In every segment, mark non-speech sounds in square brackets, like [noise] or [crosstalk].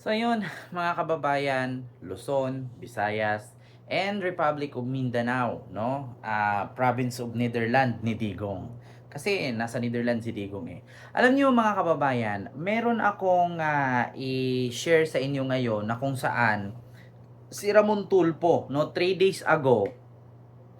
So yun, [laughs] mga kababayan, Luzon, Visayas, and Republic of Mindanao, no? Ah, province of Netherlands ni Digong. Kasi nasa Netherlands si Digong eh. Alam niyo mga kababayan, meron akong ah, i-share sa inyo ngayon na kung saan si Ramon Tulpo, no, 3 days ago,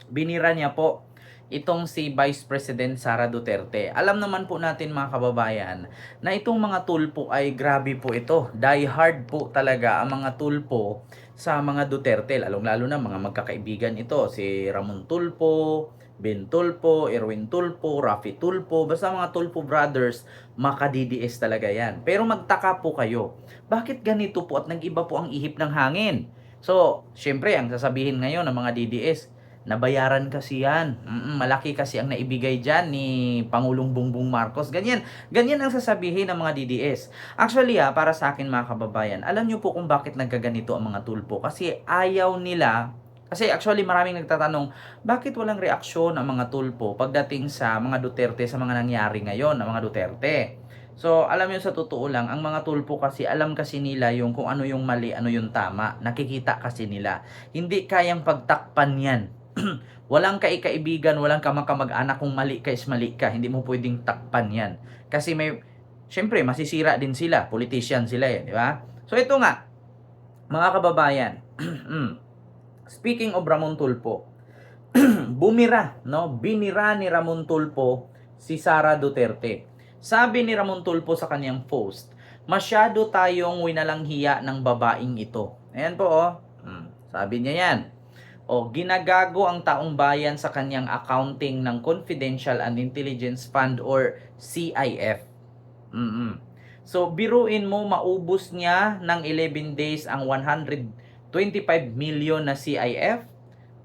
binira niya po itong si Vice President Sara Duterte. Alam naman po natin mga kababayan na itong mga tulpo ay grabe po ito. Die hard po talaga ang mga tulpo sa mga Duterte. Lalong-lalo na mga magkakaibigan ito. Si Ramon Tulpo, Ben Tulpo, Erwin Tulpo, Rafi Tulpo. Basta mga Tulpo brothers, maka-DDS talaga yan. Pero magtaka po kayo. Bakit ganito po at nag-iba po ang ihip ng hangin? So, syempre, ang sasabihin ngayon ng mga DDS, nabayaran kasi yan. Mm-mm, malaki kasi ang naibigay dyan ni Pangulong Bongbong Marcos. Ganyan. Ganyan ang sasabihin ng mga DDS. Actually, ah, para sa akin mga kababayan, alam nyo po kung bakit nagkaganito ang mga tulpo. Kasi ayaw nila kasi actually maraming nagtatanong, bakit walang reaksyon ang mga tulpo pagdating sa mga Duterte sa mga nangyari ngayon ng mga Duterte? So, alam niyo sa totoo lang, ang mga tulpo kasi alam kasi nila yung kung ano yung mali, ano yung tama. Nakikita kasi nila. Hindi kayang pagtakpan yan. [clears throat] walang kaikaibigan, walang kamag-anak kung mali ka is mali ka. Hindi mo pwedeng takpan yan. Kasi may, syempre, masisira din sila. Politician sila eh, di ba? So, ito nga, mga kababayan, [clears throat] speaking of Ramon Tulpo, [clears throat] bumira, no? Binira ni Ramon Tulpo si Sara Duterte. Sabi ni Ramon Tulpo sa kanyang post, masyado tayong winalanghiya ng babaeng ito. Ayan po, oh. Hmm, sabi niya yan. O, ginagago ang taong bayan sa kanyang accounting ng Confidential and Intelligence Fund or CIF. mm So, biruin mo, maubos niya ng 11 days ang 125 million na CIF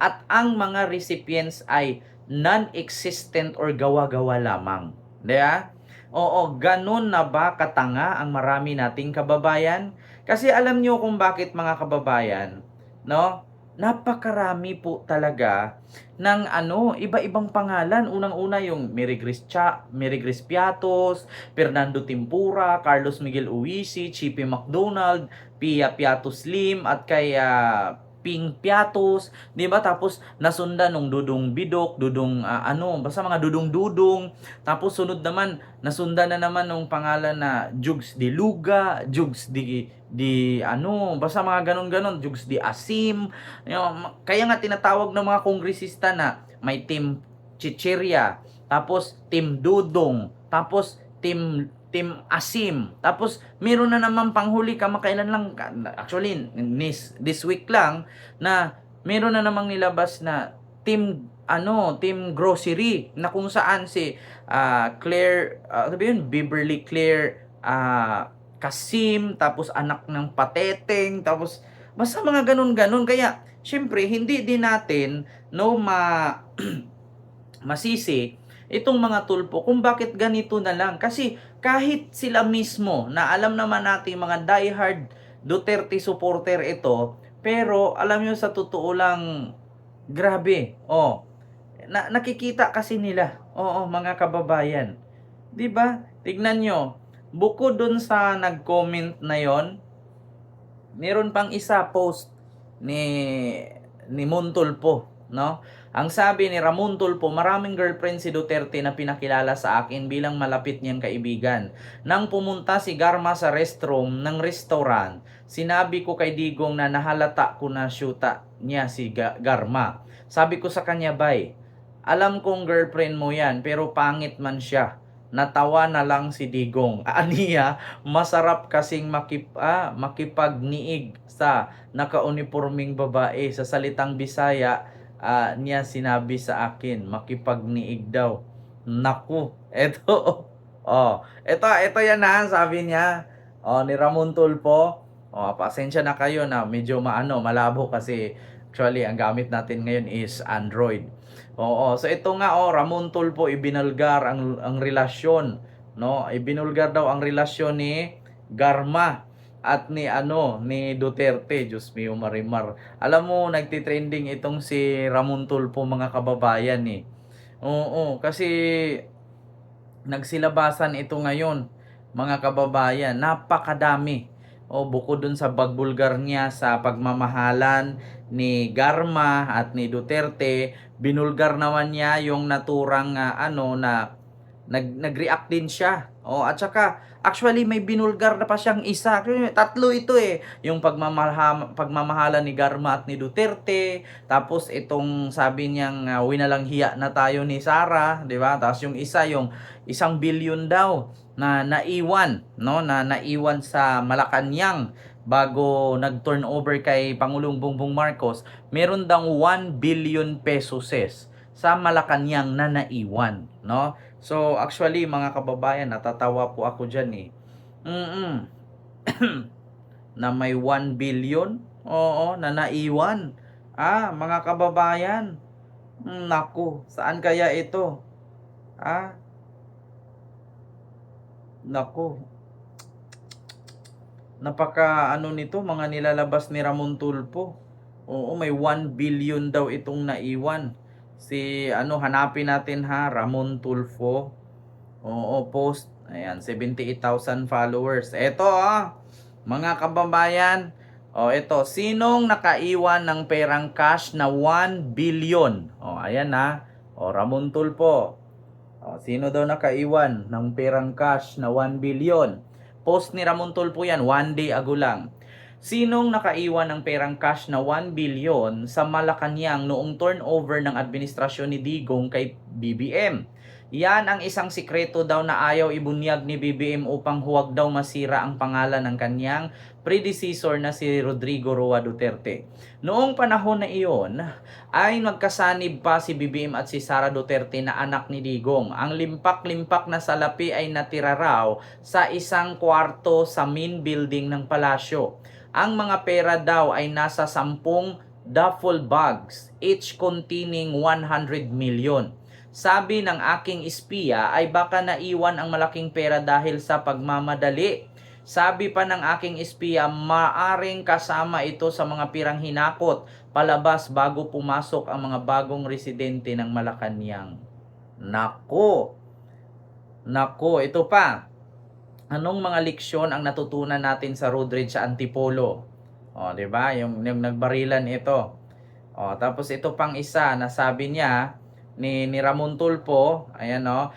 at ang mga recipients ay non-existent or gawa-gawa lamang. Diba? Oo, ganun na ba katanga ang marami nating kababayan? Kasi alam nyo kung bakit mga kababayan, no? Napakarami po talaga ng ano, iba-ibang pangalan. Unang-una yung Mary Grace, Cha, Mary Grace Piatos, Fernando Timpura, Carlos Miguel Uisi, Chippy McDonald, Pia Piatos Lim, at kay ah, Ping Piatos, 'di ba? Tapos nasundan nung Dudong Bidok, Dudong ah, ano, basta mga Dudong Dudong. Tapos sunod naman, nasundan na naman nung pangalan na Jugs di Luga, Jugs di di ano, basta mga ganon-ganon, Jugs di Asim. You know, kaya nga tinatawag ng mga kongresista na may team Chicheria, tapos team Dudong, tapos team team Asim. Tapos meron na naman panghuli kamakailan lang actually this, this week lang na meron na namang nilabas na team ano, team grocery na kung saan si ah, Claire, uh, sabi yun, Beverly Claire ah, Kasim, tapos anak ng Pateteng, tapos basta mga ganun-ganun. Kaya, syempre, hindi din natin no ma [clears throat] masisi itong mga tulpo kung bakit ganito na lang. Kasi kahit sila mismo na alam naman natin mga diehard Duterte supporter ito, pero alam nyo sa totoo lang, grabe. Oh, na, nakikita kasi nila. Oo, mga kababayan. 'Di ba? Tignan nyo. Bukod dun sa nag-comment na yon, meron pang isa post ni ni Montulpo, no? Ang sabi ni Ramon Tulpo, maraming girlfriend si Duterte na pinakilala sa akin bilang malapit niyang kaibigan. Nang pumunta si Garma sa restroom ng restaurant, sinabi ko kay Digong na nahalata ko na syuta niya si Ga- Garma. Sabi ko sa kanya, bay, alam kong girlfriend mo yan, pero pangit man siya. Natawa na lang si Digong. [laughs] Aniya, masarap kasing makip, ah, makipagniig sa nakauniforming babae sa salitang Bisaya ah, niya sinabi sa akin, makipagniig daw. Naku, [laughs] eto, oh, eto, eto yan na, sabi niya, oh, ni Ramon Tulpo, oh, pasensya na kayo na medyo maano, malabo kasi actually ang gamit natin ngayon is Android. Oo, so ito nga oh, Ramon Tulpo ibinulgar ang ang relasyon, no? Ibinulgar daw ang relasyon ni Garma at ni ano ni Duterte Diyos mio marimar. Alam mo nagti-trending itong si Ramon Tulfo mga kababayan eh. Oo kasi nagsilabasan ito ngayon mga kababayan. Napakadami. O bukod dun sa bagbulgar niya sa pagmamahalan ni Garma at ni Duterte, binulgar naman niya yung naturang ah, ano na nag nag-react din siya. O at saka actually may binulgar na pa siyang isa. Tatlo ito eh. Yung pagmamaha, pagmamahalan ni Garma at ni Duterte, tapos itong sabi niyang uh, winalang hiya na tayo ni Sara, 'di ba? Tapos yung isa yung isang billion daw na naiwan, no? Na naiwan sa Malacanang bago nag-turnover kay Pangulong Bongbong Marcos, meron daw 1 billion pesos sa Malacanang na naiwan, no? So, actually, mga kababayan, natatawa po ako dyan eh. Mm [clears throat] na may 1 billion? Oo, na naiwan. Ah, mga kababayan. Mm, Naku, saan kaya ito? Ah, naku. Napaka ano nito, mga nilalabas ni Ramon Tulpo. Oo, may 1 billion daw itong naiwan. Si ano, hanapin natin ha, Ramon Tulfo. Oo, post. Ayan, 78,000 followers. Ito ah, mga kababayan. O ito, sinong nakaiwan ng perang cash na 1 billion? O ayan na. O Ramon Tulfo. O, sino daw nakaiwan ng perang cash na 1 billion? Post ni Ramon Tulfo yan, one day ago lang. Sinong nakaiwan ng perang cash na 1 billion sa Malacanang noong turnover ng administrasyon ni Digong kay BBM? Yan ang isang sikreto daw na ayaw ibunyag ni BBM upang huwag daw masira ang pangalan ng kanyang predecessor na si Rodrigo Roa Duterte. Noong panahon na iyon, ay nagkasanib pa si BBM at si Sara Duterte na anak ni Digong. Ang limpak-limpak na salapi ay natira raw sa isang kwarto sa main building ng palasyo. Ang mga pera daw ay nasa sampung duffel bags, each containing 100 million. Sabi ng aking espiya ay baka naiwan ang malaking pera dahil sa pagmamadali. Sabi pa ng aking espiya, maaring kasama ito sa mga pirang hinakot palabas bago pumasok ang mga bagong residente ng Malacanang. Nako! Nako, ito pa. Anong mga leksyon ang natutunan natin sa road rage sa Antipolo? O, 'di ba? Yung, yung nagbarilan ito. O, tapos ito pang isa na sabi niya ni ni Ramon Tulpo, ayan o.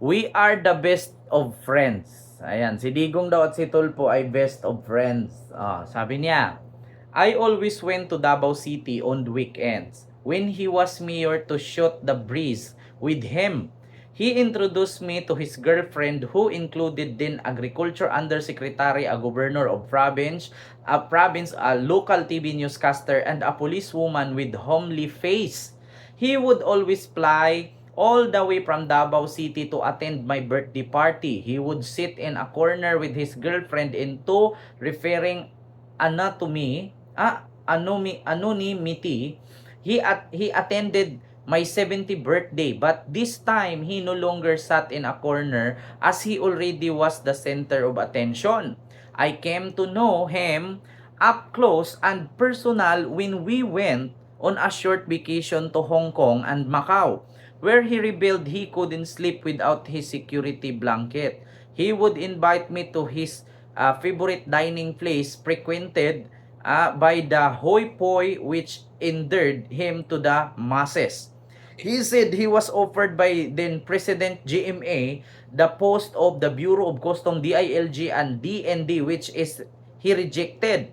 We are the best of friends. Ayan, si Digong daw at si Tulpo ay best of friends. O, sabi niya, I always went to Davao City on weekends when he was mayor to shoot the breeze with him. He introduced me to his girlfriend who included din agriculture undersecretary, a governor of province, a province, a local TV newscaster, and a policewoman with homely face. He would always fly all the way from Davao City to attend my birthday party. He would sit in a corner with his girlfriend into referring anatomy, ah, anomi, anonymity. He at he attended my 70th birthday but this time he no longer sat in a corner as he already was the center of attention. I came to know him up close and personal when we went on a short vacation to Hong Kong and Macau where he revealed he couldn't sleep without his security blanket. He would invite me to his uh, favorite dining place frequented uh, by the hoi poi which endeared him to the masses. He said he was offered by then President GMA the post of the Bureau of Custom DILG and DND which is he rejected.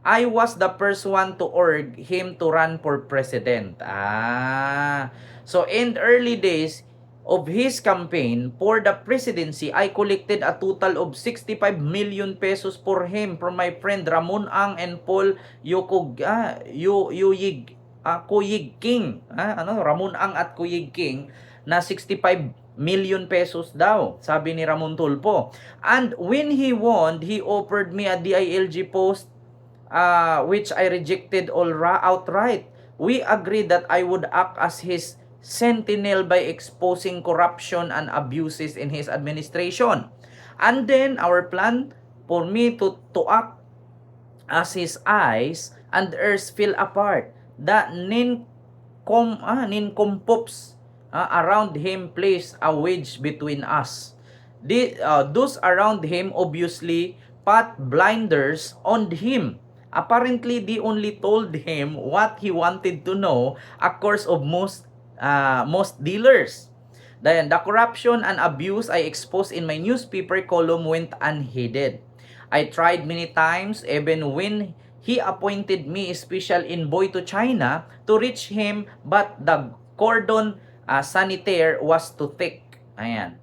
I was the first one to urge him to run for president. Ah. So in early days of his campaign for the presidency, I collected a total of 65 million pesos for him from my friend Ramon Ang and Paul Yokog, ah, Yu, ah, Kuyig King. Ah, ano, Ramon Ang at Kuyig King na 65 million pesos daw, sabi ni Ramon Tulpo. And when he won, he offered me a DILG post uh, which I rejected all ra- outright. We agreed that I would act as his sentinel by exposing corruption and abuses in his administration. And then our plan for me to, to act as his eyes and ears fell apart. The nincom, ah, nincompoops ah, around him placed a wedge between us. The, uh, those around him obviously spot blinders on him. Apparently, they only told him what he wanted to know, of course, of most uh, most dealers. Then, the corruption and abuse I exposed in my newspaper column went unheeded. I tried many times, even when he appointed me special envoy to China to reach him, but the cordon uh, sanitaire was too thick. Ayan.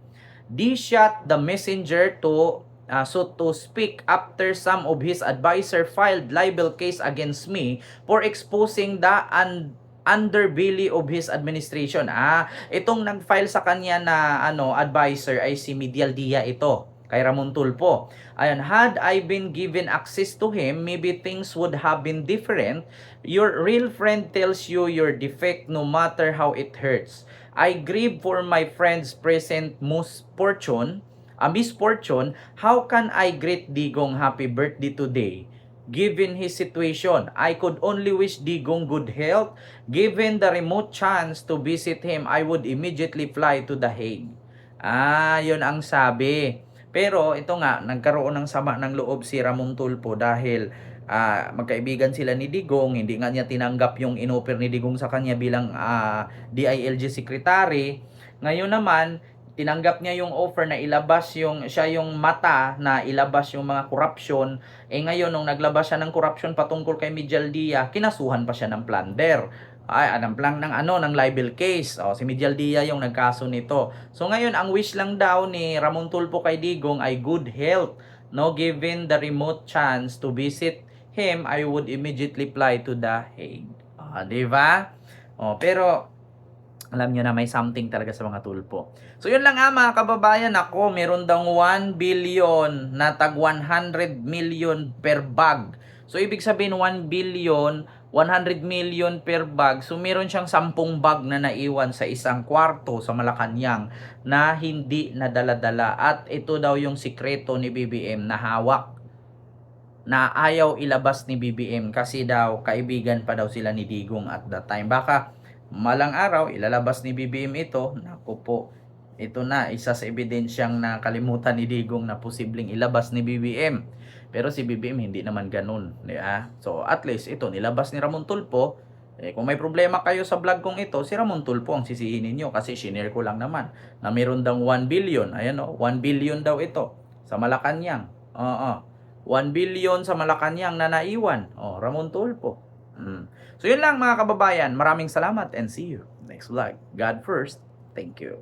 They shot the messenger to uh, so to speak after some of his advisor filed libel case against me for exposing the un- underbelly of his administration. Ah, itong nag-file sa kanya na ano advisor ay si Medial Dia ito kay Ramon Tulpo. Ayan, had I been given access to him, maybe things would have been different. Your real friend tells you your defect no matter how it hurts. I grieve for my friend's present misfortune, a misfortune. How can I greet Digong happy birthday today? Given his situation, I could only wish Digong good health. Given the remote chance to visit him, I would immediately fly to The Hague. Ah, yun ang sabi. Pero ito nga, nagkaroon ng sama ng loob si Ramon Tulpo dahil ah, magkaibigan sila ni Digong, hindi nga niya tinanggap yung inoffer ni Digong sa kanya bilang ah, DILG secretary. Ngayon naman, tinanggap niya yung offer na ilabas yung siya yung mata na ilabas yung mga corruption. Eh ngayon nung naglabas siya ng corruption patungkol kay Mijal Dia, kinasuhan pa siya ng plunder. Ay, anong plan ng ano ng libel case. Oh, si Mijal Dia yung nagkaso nito. So ngayon ang wish lang daw ni Ramon Tulfo kay Digong ay good health. No, given the remote chance to visit him, I would immediately fly to The Hague. Ah, di ba? Oh, pero alam nyo na may something talaga sa mga tulpo. So yun lang nga mga kababayan ako, meron daw 1 billion na tag 100 million per bag. So ibig sabihin 1 billion, 100 million per bag. So meron siyang 10 bag na naiwan sa isang kwarto sa Malacanang na hindi nadala-dala. At ito daw yung sikreto ni BBM na hawak na ayaw ilabas ni BBM kasi daw kaibigan pa daw sila ni Digong at that time. Baka malang araw ilalabas ni BBM ito. Naku po, ito na isa sa ebidensyang nakalimutan ni Digong na posibleng ilabas ni BBM. Pero si BBM hindi naman ganun, di ba? So at least ito nilabas ni Ramon Tulpo. Eh, kung may problema kayo sa vlog kong ito, si Ramon Tulpo ang sisihin ninyo kasi shinare ko lang naman na meron daw 1 billion. Ayan o, 1 billion daw ito sa Malacanang. Oo. 1 billion sa Malacanang na naiwan. Oh, Ramon Tulpo. Mm. So yun lang mga kababayan. Maraming salamat and see you next vlog. God first. Thank you.